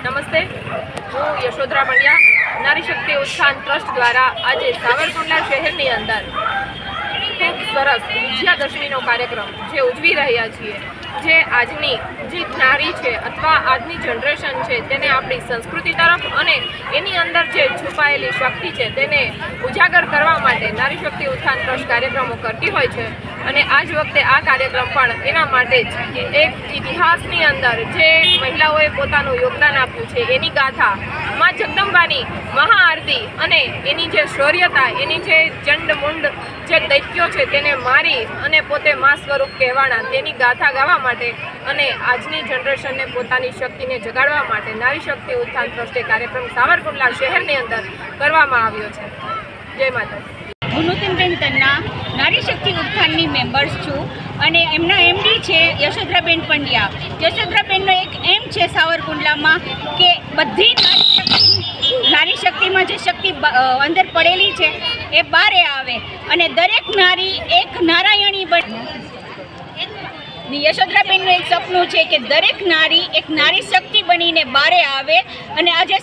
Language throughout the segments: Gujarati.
નમસ્તે. હું યશોધરા પંડ્યા નારી શક્તિ ઉત્થાન ટ્રસ્ટ દ્વારા આજે સાવરકુંડલા શહેરની અંદર ખૂબ સરસ. વિજયાદશમીનો કાર્યક્રમ જે ઉજવી રહ્યા છીએ. જે આજની જે નારી છે અથવા આજની જનરેશન છે તેને આપણી સંસ્કૃતિ તરફ અને એની અંદર જે છુપાયેલી શક્તિ છે તેને ઉજાગર કરવા માટે નારી શક્તિ ઉત્થાન ટ્રસ્ટ કાર્યક્રમો કરતી હોય છે. અને આજ વખતે આ કાર્યક્રમ પણ એના માટે જ એક ઇતિહાસની અંદર જે મહિલાઓએ પોતાનું યોગદાન આપ્યું છે એની ગાથા માં જગદંબાની મહાઆરતી અને એની જે શૌર્યતા, એની જે ચંડ મુંડ જે દૈત્યો છે તેને મારી અને પોતે મા સ્વરૂપ કહેવાના તેની ગાથા ગાવા માટે અને આજની જનરેશનને પોતાની શક્તિને જગાડવા માટે નારી શક્તિ ઉત્થાન ટ્રસ્ટે કાર્યક્રમ સાવરકુંડલા શહેરની અંદર કરવામાં આવ્યો છે. જય માતા ગુનુતિનબેન તન્ના, નારી શક્તિ ઉત્થાનની મેમ્બર્સ છું અને એમના એમડી છે યશોધરાબેન પંડ્યા. યશોધરાબેનનો એક એમ છે સાવરકુંડલામાં કે બધી નારી શક્તિ નારી જે શક્તિ અંદર પડેલી છે, એ બારે આવે. અને દરેક નારી એક નારાયણી બન ને યશોધરાબેનનું એક સપનું છે કે દરેક નારી એક નારી શક્તિ બનીને બારે આવે. અને આજે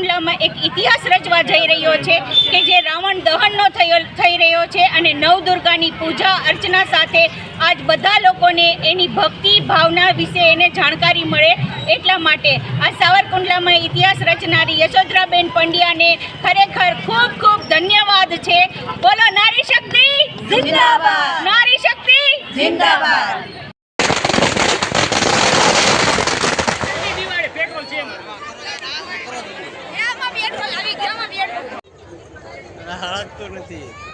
સાવરકુંડલામાં એક ઇતિહાસ રચવા જઈ રહ્યો છે કે જે રાવણ દહનનો થયો થઈ રહ્યો છે અને નવદુર્ગાની પૂજા અર્ચના સાથે આજ બધા લોકોને એની ભક્તિ ભાવના વિશે એને જાણકારી મળે એટલા માટે આ સાવરકુંડલામાં ઇતિહાસ રચનારી યશોધરાબેન પંડ્યાને ખરેખર ખૂબ ખૂબ ધન્યવાદ છે. બોલો નારી શક્તિ? જિંદાબાદ. નારી શક્તિ? જિંદાબાદ. હળગતું નથી.